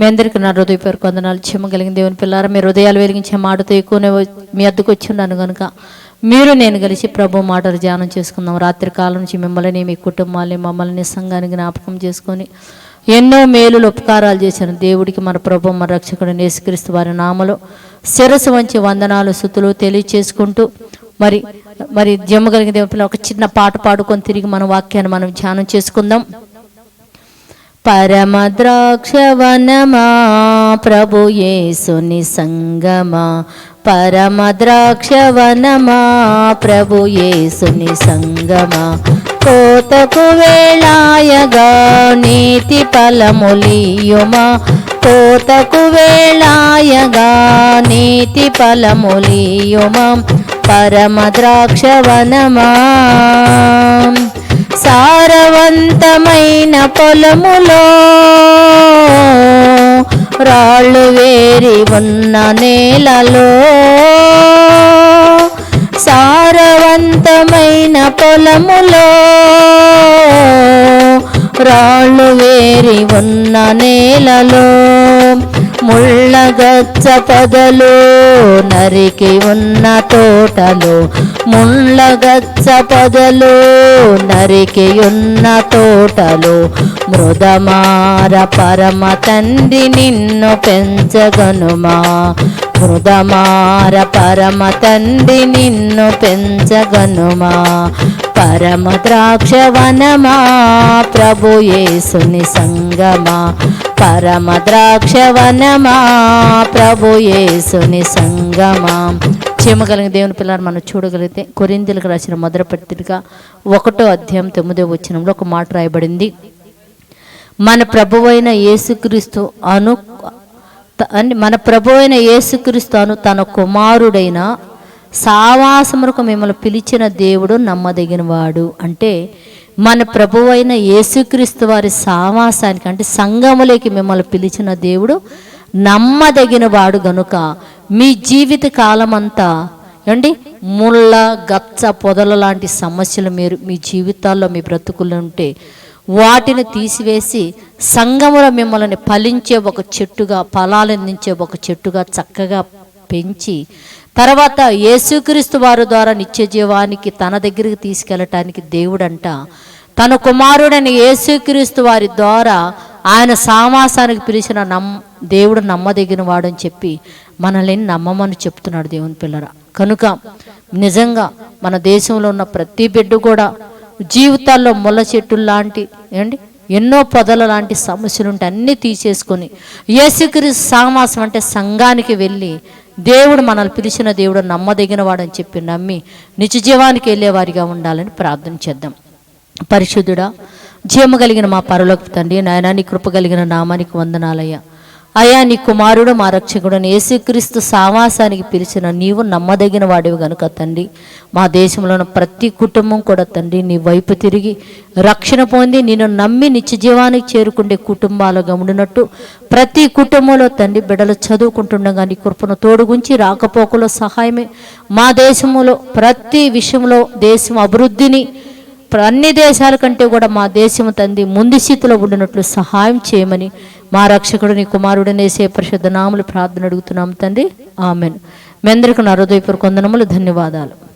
మీ అందరికీ నా వందనాలు. కొందనాలు చెమ్మగలిగిన దేవుని పిల్లారా మీ హృదయాలు వెలిగించే మాటతో ఎక్కువనే మీ అద్దకు వచ్చి ఉన్నాను కనుక మీరు నేను కలిసి ప్రభు మాటలు ధ్యానం చేసుకుందాం. రాత్రి కాలం నుంచి మిమ్మల్ని మీ కుటుంబాన్ని మమ్మల్ని సంఘాన్ని జ్ఞాపకం చేసుకొని ఎన్నో మేలులు ఉపకారాలు చేశాను దేవుడికి మన ప్రభు మన రక్షకుడు నేసుక్రీస్తు వారి నామలో శిరస్సు వంచి వందనాలు సుతులు తెలియచేసుకుంటూ మరి మరి జమ్మగలిగిన దేవుని పిల్లలు ఒక చిన్న పాట పాడుకొని తిరిగి మన వాక్యాన్ని మనం ధ్యానం చేసుకుందాం. పరమద్రాక్షవనమా? ప్రభుయేసుని సంగమా? పరమద్రాక్షవనమా? ప్రభుయేసుని సంగమా? కోతకు వేళాయగా నీతి ఫలములియుమా? కోతకు వేళాయగా నీతి ఫలములియుమా? పరమద్రాక్షవనమా? సారవంతమైన పొలములో రాళ్ళు వేరి ఉన్న నేలలో సారవంతమైన పొలములో రాళ్ళు వేరి ఉన్న నేలలో ముళ్ళగచ్చ పొదలు నరికి ఉన్న తోటలు ముళ్ళగచ్చ పొదలు నరికి ఉన్న తోటలు మృదమార పరమ తండ్రి నిన్ను పెంచగనుమా? మృదమార పరమ తండ్రి నిన్ను పెంచగనుమా? పరమ ద్రాక్షవనమా ప్రభు యేసుని సంగమా? పరమ ద్రాక్షవనమా ప్రభు యేసుని సంగమా? చెమగలిగిన దేవుని పిల్లలు మనం చూడగలిగితే కొరిందులకు రాసిన మొదటి పత్రిక ఒకటో అధ్యాయం తొమ్మిదో వచ్చినంలో ఒక మాట రాయబడింది. మన ప్రభువైన యేసుక్రీస్తు అను అని మన ప్రభు అయిన యేసుక్రీస్తు అను తన కుమారుడైన సావాసములకు మిమ్మల్ని పిలిచిన దేవుడు నమ్మదగినవాడు. అంటే మన ప్రభు అయిన యేసుక్రీస్తు వారి సావాసానికి అంటే సంఘములోకి మిమ్మల్ని పిలిచిన దేవుడు నమ్మదగిన వాడు గనుక మీ జీవిత కాలమంతా అండి ముళ్ళ గచ్చ పొదల లాంటి సమస్యలు మీరు మీ జీవితాల్లో మీ బ్రతుకులు ఉంటే వాటిని తీసివేసి సంఘములో మిమ్మల్ని ఫలించే ఒక చెట్టుగా ఫలాలు అందించే ఒక చెట్టుగా చక్కగా పెంచి తర్వాత యేసుక్రీస్తు వారి ద్వారా నిత్య జీవానికి తన దగ్గరికి తీసుకెళ్ళటానికి దేవుడంట. తన కుమారుడైన యేసుక్రీస్తు వారి ద్వారా ఆయన సామాసానికి పిలిచిన నమ్ దేవుడు నమ్మదగిన వాడని చెప్పి మనల్ని నమ్మమని చెప్తున్నాడు దేవుని పిల్లర. కనుక నిజంగా మన దేశంలో ఉన్న ప్రతి బిడ్డ కూడా జీవితాల్లో ముళ్ళ చెట్టు లాంటి ఏంటి? ఎన్నో పొదల లాంటి సమస్యలు ఉంటే అన్నీ తీసేసుకొని యేసుక్రీస్తు సామాసం అంటే సంఘానికి వెళ్ళి దేవుడు మనల్ని పిలిచిన దేవుడు నమ్మదగిన వాడని చెప్పి నమ్మి నిజ జీవానికి వెళ్ళేవారిగా ఉండాలని ప్రార్థన చేద్దాం. పరిశుద్ధుడా జీవము కలిగిన మా పరలోకి తండ్రి నాయన నీ కృప కలిగిన నామానికి వందనాలయ్యా. అయా నీ కుమారుడు మా రక్షకుడు యేసుక్రీస్తు సావాసానికి పిలిచిన నీవు నమ్మదగిన వాడివి గనుక తండ్రి. మా దేశంలోని ప్రతి కుటుంబం కూడా తండ్రి నీ వైపు తిరిగి రక్షణ పొంది నేను నమ్మి నిత్య జీవానికి చేరుకుండే కుటుంబాలుగా ఉండినట్టు ప్రతి కుటుంబంలో తండ్రి బిడ్డలు చదువుకుంటుండగా నీ కృపను తోడుగుంచి రాకపోకలో సహాయమే మా దేశంలో ప్రతి విషయంలో దేశం అభివృద్ధిని అన్ని దేశాల కంటే కూడా మా దేశం తండ్రి ముందు స్థితిలో ఉండినట్లు సహాయం చేయమని మా రక్షకుడు నీ కుమారుడు నేసే పరిశుద్ధ నాములు ప్రార్థన అడుగుతున్నాం తండ్రి. ఆమెన్. మీ అందరికీ నా హృదయపూర్వక వందనములు ధన్యవాదాలు.